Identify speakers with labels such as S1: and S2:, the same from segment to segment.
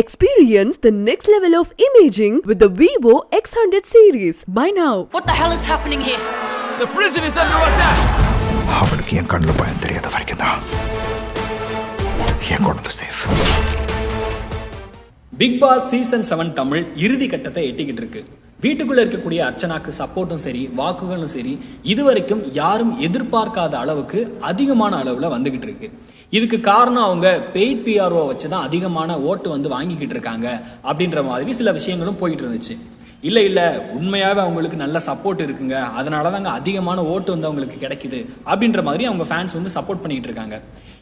S1: Experience the next level of imaging with the Vivo X100 series. Buy now.
S2: What the hell is happening here?
S3: The prison is under attack!
S4: அவளுக்கு என் கண்ணில் பயம் தெரியாத வரைக்கும் தான் என் குழந்தை safe
S5: Bigg Boss season seven Tamil இறுதி கட்டத்தை எட்டிக்கிட்டு இருக்கு வீட்டுக்குள்ளே இருக்கக்கூடிய அர்ச்சனாக்கு சப்போர்ட்டும் சரி வாக்குகளும் சரி இதுவரைக்கும் யாரும் எதிர்பார்க்காத அளவுக்கு அதிகமான அளவில் வந்துகிட்டு இருக்கு. இதுக்கு காரணம் அவங்க பெய்ட் பிஆர்ஓ வச்சு தான் அதிகமான ஓட்டு வந்து வாங்கிக்கிட்டு இருக்காங்க அப்படின்ற மாதிரி சில விஷயங்களும் போயிட்டு இருந்துச்சு. இல்லை இல்லை உண்மையாகவே அவங்களுக்கு நல்ல சப்போர்ட் இருக்குங்க. அதனால தாங்க அதிகமான ஓட்டு வந்து அவங்களுக்கு கிடைக்குது. அப்படின்ற மாதிரி அவங்க ஃபேன்ஸ் வந்து சப்போர்ட் பண்ணிகிட்டு இருக்காங்க.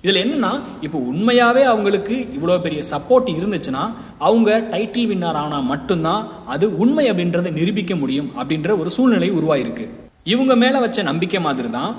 S5: இதில் என்னன்னா இப்போ உண்மையாகவே அவங்களுக்கு இவ்வளோ பெரிய சப்போர்ட் இருந்துச்சுன்னா அவங்க டைட்டில் வின்னர் ஆனால் மட்டும்தான் அது உண்மை அப்படின்றத நிரூபிக்க முடியும் அப்படின்ற ஒரு சூழ்நிலை உருவாயிருக்கு. இவங்க மேலே வச்ச நம்பிக்கை மாதிரி தான்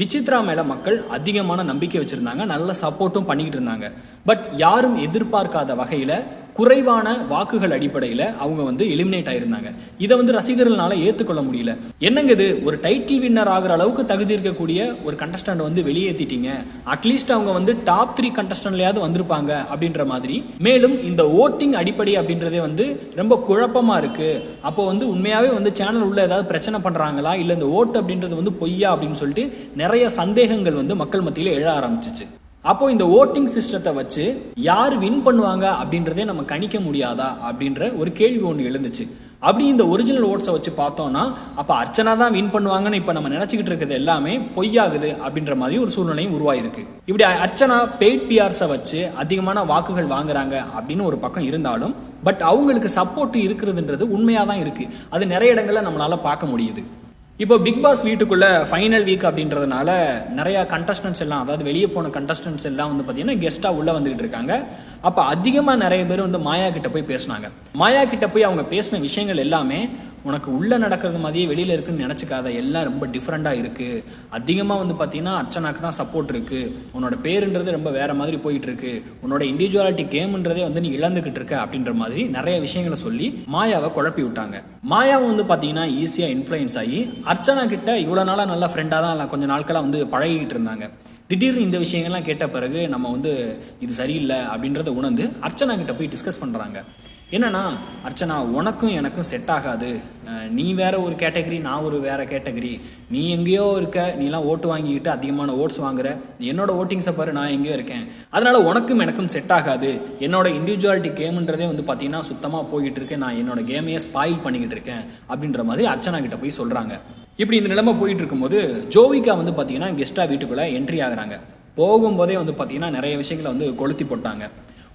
S5: விசித்ரா மேல மக்கள் அதிகமான நம்பிக்கை வச்சிருந்தாங்க நல்ல சப்போர்ட்டும் பண்ணிக்கிட்டு இருந்தாங்க. பட் யாரும் எதிர்பார்க்காத வகையில குறைவான வாக்குகள் அடிப்படையில் அவங்க வந்து எலிமினேட் ஆயிருந்தாங்க. இதை வந்து ரசிகர்களால ஏற்றுக்கொள்ள முடியல. என்னங்க இது? ஒரு டைட்டில் வின்னர் ஆகிற அளவுக்கு தகுதி இருக்கக்கூடிய ஒரு கண்டஸ்டன்ட் வந்து வெளியேற்றிட்டீங்க அட்லீஸ்ட் அவங்க வந்து டாப் த்ரீ கண்டஸ்டன்ட்லயாவது வந்திருப்பாங்க அப்படின்ற மாதிரி. மேலும் இந்த ஓட்டிங் அடிப்படை அப்படின்றதே வந்து ரொம்ப குழப்பமா இருக்கு. அப்போ வந்து உண்மையாவே வந்து சேனல் உள்ள ஏதாவது பிரச்சனை பண்றாங்களா? இல்லை இந்த ஓட்டு அப்படின்றது வந்து பொய்யா அப்படின்னு சொல்லிட்டு நிறைய சந்தேகங்கள் வந்து மக்கள் மத்தியில் எழ ஆரம்பிச்சிச்சு. அப்போ இந்த ஓட்டிங் சிஸ்டத்தை வச்சு யார் வின் பண்ணுவாங்க அப்படின்றதே நம்ம கணிக்க முடியாதா அப்படின்ற ஒரு கேள்வி ஒன்று எழுந்துச்சு. அப்படி இந்த ஒரிஜினல் ஓட்ஸை வச்சு பார்த்தோம்னா அப்போ அர்ச்சனா தான் வின் பண்ணுவாங்கன்னு இப்போ நம்ம நினச்சிக்கிட்டு இருக்கிறது எல்லாமே பொய்யாகுது அப்படின்ற மாதிரி ஒரு சூழ்நிலையும் உருவாயிருக்கு. இப்படி அர்ச்சனா பெய்ட் பிஆர்ஸை வச்சு அதிகமான வாக்குகள் வாங்குறாங்க அப்படின்னு ஒரு பக்கம் இருந்தாலும் பட் அவங்களுக்கு சப்போர்ட் இருக்கிறதுன்றது உண்மையாக தான் இருக்குது அது நிறைய இடங்களில் நம்மளால பார்க்க முடியுது. இப்போ பிக் பாஸ் வீட்டுக்குள்ள ஃபைனல் வீக் அப்படின்றதுனால நிறைய கண்டஸ்டன்ஸ் எல்லாம் அதாவது வெளியே போன கண்டஸ்டன்ஸ் எல்லாம் வந்து பார்த்தீங்கன்னா கெஸ்ட்டாக உள்ள வந்துகிட்டு இருக்காங்க. அப்போ அதிகமாக நிறைய பேர் வந்து மாயா கிட்ட போய் பேசினாங்க. மாயா கிட்ட போய் அவங்க பேசின விஷயங்கள் எல்லாமே உனக்கு உள்ளே நடக்கிறது மாதிரியே வெளியில் இருக்குன்னு நினச்சிக்காத. எல்லாம் ரொம்ப டிஃப்ரெண்ட்டாக இருக்குது அதிகமாக வந்து பார்த்தீங்கன்னா அர்ச்சனாக்கு தான் சப்போர்ட் இருக்குது உன்னோட பேருன்றது ரொம்ப வேறு மாதிரி போயிட்டு இருக்கு உன்னோட இண்டிவிஜுவாலிட்டி கேம்ன்றதே வந்து நீ இழந்துக்கிட்டு இருக்க அப்படின்ற மாதிரி நிறைய விஷயங்களை சொல்லி மாயாவை குழப்பி விட்டாங்க. மாயாவை வந்து பார்த்தீங்கன்னா ஈஸியாக இன்ஃப்ளூயன்ஸ் ஆகி அர்ச்சனா கிட்ட இவ்வளோ நாளாக நல்ல ஃப்ரெண்டாக தான் கொஞ்சம் நாட்களாக வந்து பழகிக்கிட்டு இருந்தாங்க. திடீர்னு இந்த விஷயங்கள்லாம் கேட்ட பிறகு நம்ம வந்து இது சரியில்லை அப்படின்றத உணர்ந்து அர்ச்சனா கிட்ட போய் டிஸ்கஸ் பண்ணுறாங்க என்னன்னா அர்ச்சனா உனக்கும் எனக்கும் செட் ஆகாது. நீ வேற ஒரு கேட்டகரி நான் ஒரு வேற கேட்டகரி நீ எங்கேயோ இருக்க நீலாம் ஓட்டு வாங்கிக்கிட்டு அதிகமான ஓட்ஸ் வாங்குற. என்னோட ஓட்டிங்ஸை பாரு நான் எங்கேயோ இருக்கேன். அதனால உனக்கும் எனக்கும் செட் ஆகாது. என்னோட இண்டிவிஜுவாலிட்டி கேம்ன்றதே வந்து பார்த்தீங்கன்னா சுத்தமாக போய்கிட்டு இருக்கேன் நான் என்னோட கேமையே ஸ்பாயில் பண்ணிக்கிட்டு இருக்கேன். அப்படின்ற மாதிரி அர்ச்சனா கிட்ட போய் சொல்கிறாங்க இப்படி இந்த நிலைமை போயிட்டு இருக்கும்போது ஜோவிகா வந்து பார்த்தீங்கன்னா கெஸ்ட்டாக வீட்டுக்குள்ளே என்ட்ரி ஆகுறாங்க. போகும்போதே வந்து பார்த்தீங்கன்னா நிறைய விஷயங்களை வந்து கொளுத்தி போட்டாங்க.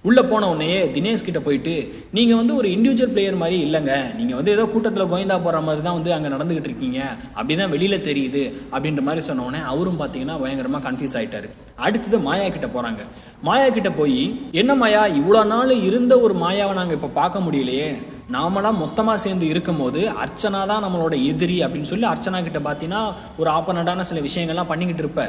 S5: உள்ளே போன உடனே தினேஷ் கிட்ட போயிட்டு நீங்கள் வந்து ஒரு இண்டிவிஜுவல் பிளேயர் மாதிரி இல்லைங்க. நீங்கள் வந்து ஏதோ கூட்டத்தில் கோயந்தா போகிற மாதிரி தான் வந்து அங்கே நடந்துகிட்டு இருக்கீங்க. அப்படி தான் வெளியில் தெரியுது. அப்படின்ற மாதிரி சொன்னோடனே அவரும் பார்த்தீங்கன்னா பயங்கரமாக கன்ஃபியூஸ் ஆகிட்டாரு அடுத்தது மாயா கிட்ட போகிறாங்க மாயா கிட்ட போய் என்ன மாயா இவ்வளோ நாள் இருந்த ஒரு மாயாவை நாங்கள் இப்போ பார்க்க முடியலையே. நாமளாம் மொத்தமாக சேர்ந்து இருக்கும்போது அர்ச்சனா தான் நம்மளோட எதிரி அப்படின்னு சொல்லி அர்ச்சனா கிட்ட பார்த்தீங்கன்னா ஒரு ஆப்பனடான சில விஷயங்கள்லாம் பண்ணிக்கிட்டு இருப்ப.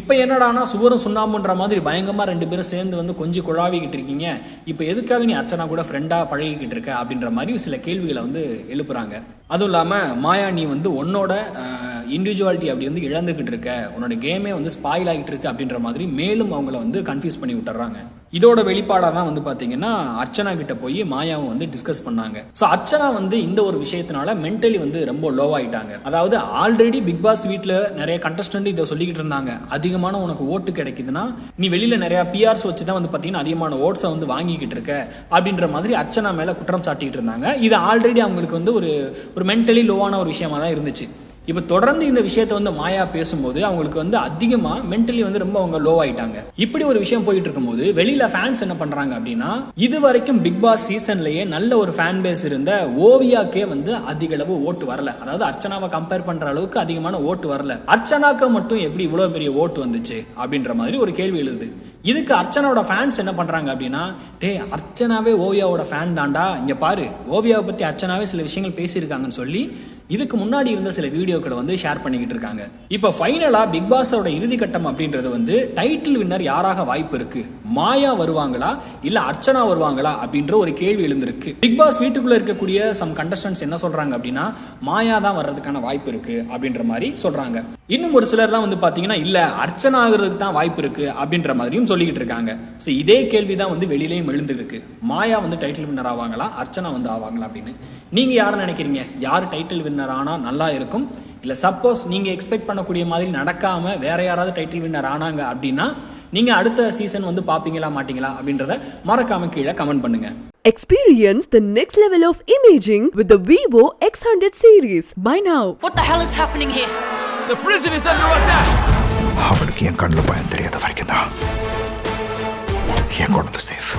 S5: இப்போ என்னடானா சுவரும் சுண்ணாம்புன்ற மாதிரி பயங்கரமாக ரெண்டு பேரும் சேர்ந்து வந்து கொஞ்சம் குழாவிக்கிட்டு இருக்கீங்க. இப்போ எதுக்காக நீ அர்ச்சனா கூட ஃப்ரெண்டாக பழகிக்கிட்டு இருக்க அப்படின்ற மாதிரி சில கேள்விகளை வந்து எழுப்புறாங்க. அதுவும் இல்லாமல் மாயா நீ வந்து உன்னோட இண்டிவிஜுவாலிட்டி அப்படி வந்து இழந்துக்கிட்டு இருக்க உன்னோட கேமே வந்து ஸ்பாயில் ஆகிட்டு இருக்கு அப்படின்ற மாதிரி மேலும் அவங்கள வந்து கன்ஃபியூஸ் பண்ணி விட்டுறாங்க. இதோட வெளிப்பாடாக தான் வந்து பார்த்தீங்கன்னா அர்ச்சனா கிட்ட போய் மாயாவும் வந்து டிஸ்கஸ் பண்ணாங்க. ஸோ அர்ச்சனா வந்து இந்த ஒரு விஷயத்தினால மென்டலி வந்து ரொம்ப லோ ஆயிட்டாங்க. அதாவது ஆல்ரெடி பிக் பாஸ் வீட்டில் நிறைய கண்டஸ்டன்ட் இதை சொல்லிக்கிட்டு இருந்தாங்க. அதிகமான உனக்கு ஓட்டு கிடைக்குதுன்னா நீ வெளியில் நிறையா பிஆர்ஸ் வச்சு தான் வந்து பார்த்தீங்கன்னா அதிகமான ஓட்ஸை வந்து வாங்கிக்கிட்டு இருக்க அப்படின்ற மாதிரி அர்ச்சனா மேலே குற்றம் சாட்டிக்கிட்டு இருந்தாங்க. இது ஆல்ரெடி அவங்களுக்கு வந்து ஒரு ஒரு மென்டலி லோவான ஒரு விஷயமா தான் இருந்துச்சு. இப்போ தொடர்ந்து இந்த விஷயத்தை வந்து மாயா பேசும்போது அவங்களுக்கு வந்து அதிகமாக மென்டலி வந்து ரொம்ப அவங்க லோ ஆயிட்டாங்க. இப்படி ஒரு விஷயம் போயிட்டு இருக்கும்போது வெளியில ஃபேன்ஸ் என்ன பண்றாங்க அப்படின்னா இது வரைக்கும் பிக் பாஸ் சீசன்லயே நல்ல ஒரு ஃபேன் பேஸ் இருந்த ஓவியாக்கே வந்து அதிக அளவு ஓட்டு வரல. அதாவது அர்ச்சனாவை கம்பேர் பண்ற அளவுக்கு அதிகமான ஓட்டு வரல. அர்ச்சனாக்கு மட்டும் எப்படி இவ்வளவு பெரிய ஓட்டு வந்துச்சு அப்படின்ற மாதிரி ஒரு கேள்வி எழுது. இதுக்கு அர்ச்சனாவோட ஃபேன்ஸ் என்ன பண்றாங்க அப்படின்னா டே அர்ச்சனாவே ஓவியாவோட ஃபேன் தாண்டா இங்க பாரு ஓவியாவை பத்தி அர்ச்சனாவே சில விஷயங்கள் பேசியிருக்காங்கன்னு சொல்லி இதுக்கு முன்னாடி இருந்த சில வீடியோ வீடியோக்களை வந்து ஷேர் பண்ணிக்கிட்டு இருக்காங்க. இப்போ ஃபைனலா பிக் பாஸோட இறுதி கட்டம் அப்படின்றது வந்து டைட்டில் வின்னர் யாராக வாய்ப்பு இருக்கு? மாயா வருவாங்களா? இல்ல அர்ச்சனா வருவாங்களா? அப்படின்ற ஒரு கேள்வி எழுந்திருக்கு. பிக் பாஸ் வீட்டுக்குள்ள இருக்கக்கூடிய சம் கண்டஸ்டன்ஸ் என்ன சொல்றாங்க அப்படின்னா மாயா தான் வர்றதுக்கான வாய்ப்பு இருக்கு அப்படின்ற மாதிரி சொல்றாங்க. இன்னும் ஒரு சிலர்லாம் வந்து பாத்தீங்கன்னா இல்ல அர்ச்சனா ஆகுறதுக்கு தான் வாய்ப்பு இருக்கு அப்படின்ற மாதிரியும் சொல்லிக்கிட்டு இருக்காங்க. ஸோ இதே கேள்வி தான் வந்து வெளியிலேயும் எழுந்திருக்கு. மாயா வந்து டைட்டில் வின்னர் ஆவாங்களா? அர்ச்சனா வந்து ஆவாங்களா அப்படின்னு. நீங்க யாரை நினைக்கிறீங்க? யார் டைட்டில் வின்னர் ஆனா நல்லா இருக்கும்? இல்ல சப்போஸ் நீங்க எக்ஸ்பெக்ட் பண்ணக்கூடிய மாதிரி நடக்காம வேற யாராவது டைட்டில் வின்னர் ஆனாங்க அப்படின்னா நீங்க அடுத்த சீசன் வந்து பாப்பீங்களா மாட்டீங்களா அப்படின்றத மறக்காம கீழே கமெண்ட் பண்ணுங்க
S1: Experience the next level of imaging with the Vivo X100 series. Buy now.
S2: What the hell is happening here?
S3: The prison is under attack!
S4: அவளுக்கு என் கண்ணில் பயம் தெரியாத வரைக்கும் தான் என் குழந்தை சேஃப்